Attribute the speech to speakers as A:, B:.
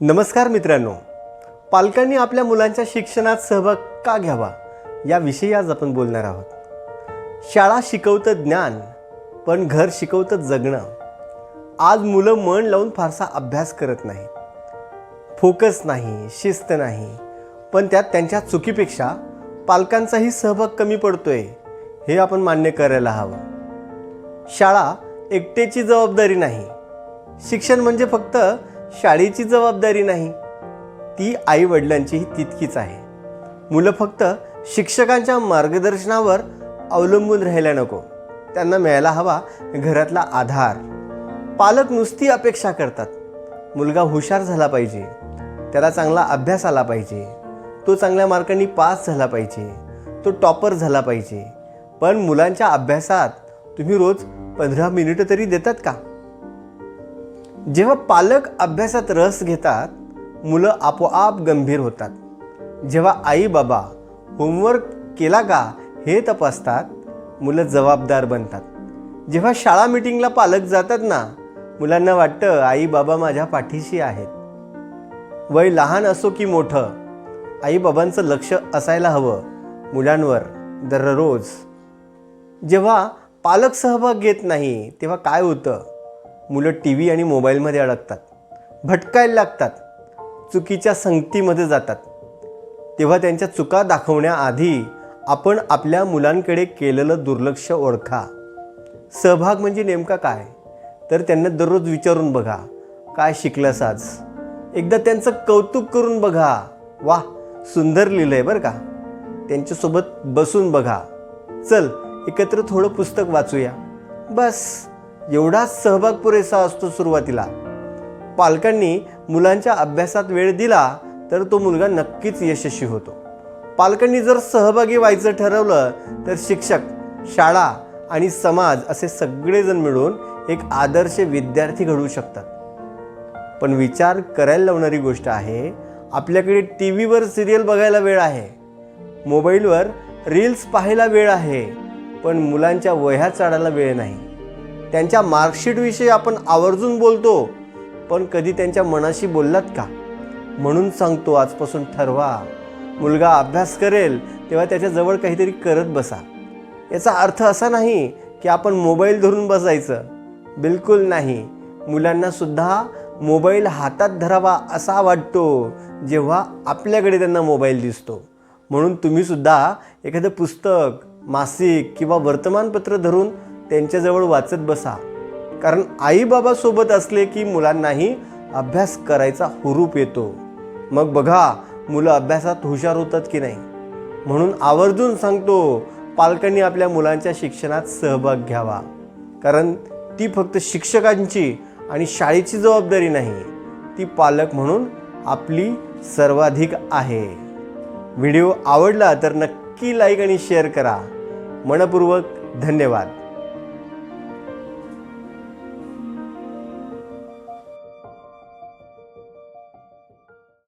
A: नमस्कार मित्रांनो. पालकांनी आपल्या मुलांच्या शिक्षणात सहभाग का घ्यावा? याविषयी आज आपण बोलणार आहोत. शाळा शिकवतं ज्ञान पण घर शिकवतं जगणं. आज मुलं मन लावून फारसा अभ्यास करत नाही फोकस नाही शिस्त नाही. पण त्यात त्यांच्या चुकीपेक्षा पालकांचाही सहभाग कमी पडतोय हे आपण मान्य करायला हवं. शाळा एकट्याची जबाबदारी नाही. शिक्षण म्हणजे फक्त शाळेची जबाबदारी नाही. ती आई वडिलांचीही तितकीच आहे. मुलं फक्त शिक्षकांच्या मार्गदर्शनावर अवलंबून राहायला नको. त्यांना मिळायला हवा घरातला आधार. पालक नुसती अपेक्षा करतात. मुलगा हुशार झाला पाहिजे. त्याला चांगला अभ्यास आला पाहिजे. तो चांगल्या मार्कांनी पास झाला पाहिजे. तो टॉपर झाला पाहिजे. पण मुलांच्या अभ्यासात तुम्ही रोज पंधरा मिनिटं तरी देतात का? जेव्हा पालक अभ्यासात रस घेतात मुलं आपोआप गंभीर होतात. जेव्हा आई बाबा होमवर्क केला का हे तपासतात मुलं जबाबदार बनतात. जेव्हा शाळा मिटिंगला पालक जातात ना मुलांना वाटतं आई बाबा माझ्या पाठीशी आहेत. वय लहान असो की मोठं आई बाबांचं लक्ष असायला हवं मुलांवर दररोज. जेव्हा पालक सहभाग घेत नाही तेव्हा काय होतं? मुलं टी व्ही आणि मोबाईलमध्ये अडकतात. भटकायला लागतात. चुकीच्या संगतीमध्ये जातात. तेव्हा त्यांच्या चुका दाखवण्याआधी आपण आपल्या मुलांकडे केलेलं दुर्लक्ष ओळखा. सहभाग म्हणजे नेमका काय? तर त्यांना दररोज विचारून बघा. काय शिकलंस आज? एकदा त्यांचं कौतुक करून बघा. वा सुंदर लिहिलं आहे बरं का. त्यांच्यासोबत बसून बघा. चल एकत्र थोडं पुस्तक वाचूया. बस. एवढाच सहभाग पुरेसा असतो सुरुवातीला. पालकांनी मुलांच्या अभ्यासात वेळ दिला तर तो मुलगा नक्कीच यशस्वी होतो. पालकांनी जर सहभागी व्हायचं ठरवलं तर शिक्षक शाळा आणि समाज असे सगळेजण मिळून एक आदर्श विद्यार्थी घडवू शकतात. पण विचार करायला लावणारी गोष्ट आहे आपल्याकडे टी व्हीवर सिरियल बघायला वेळ आहे. मोबाईलवर रील्स पाहायला वेळ आहे पण मुलांच्या वह्या चाडायला वेळ नाही. त्यांच्या मार्कशीटविषयी आपण आवर्जून बोलतो पण कधी त्यांच्या मनाशी बोललात का? म्हणून सांगतो आजपासून ठरवा. मुलगा अभ्यास करेल तेव्हा त्याच्याजवळ काहीतरी करत बसा. याचा अर्थ असा नाही की आपण मोबाईल धरून बसायचं. बिलकुल नाही. मुलांनासुद्धा मोबाईल हातात धरावा असा वाटतो जेव्हा आपल्याकडे त्यांना मोबाईल दिसतो. म्हणून तुम्हीसुद्धा एखादं पुस्तक मासिक किंवा वर्तमानपत्र धरून त्यांच्याजवळ वाचत बसा. कारण आईबाबासोबत असले की मुलांनाही अभ्यास करायचा हुरूप येतो. मग बघा मुलं अभ्यासात हुशार होतात की नाही? म्हणून आवर्जून सांगतो पालकांनी आपल्या मुलांच्या शिक्षणात सहभाग घ्यावा. कारण ती फक्त शिक्षकांची आणि शाळेची जबाबदारी नाही ती पालक म्हणून आपली सर्वाधिक आहे. व्हिडिओ आवडला तर नक्की लाईक आणि शेअर करा. मनपूर्वक धन्यवाद.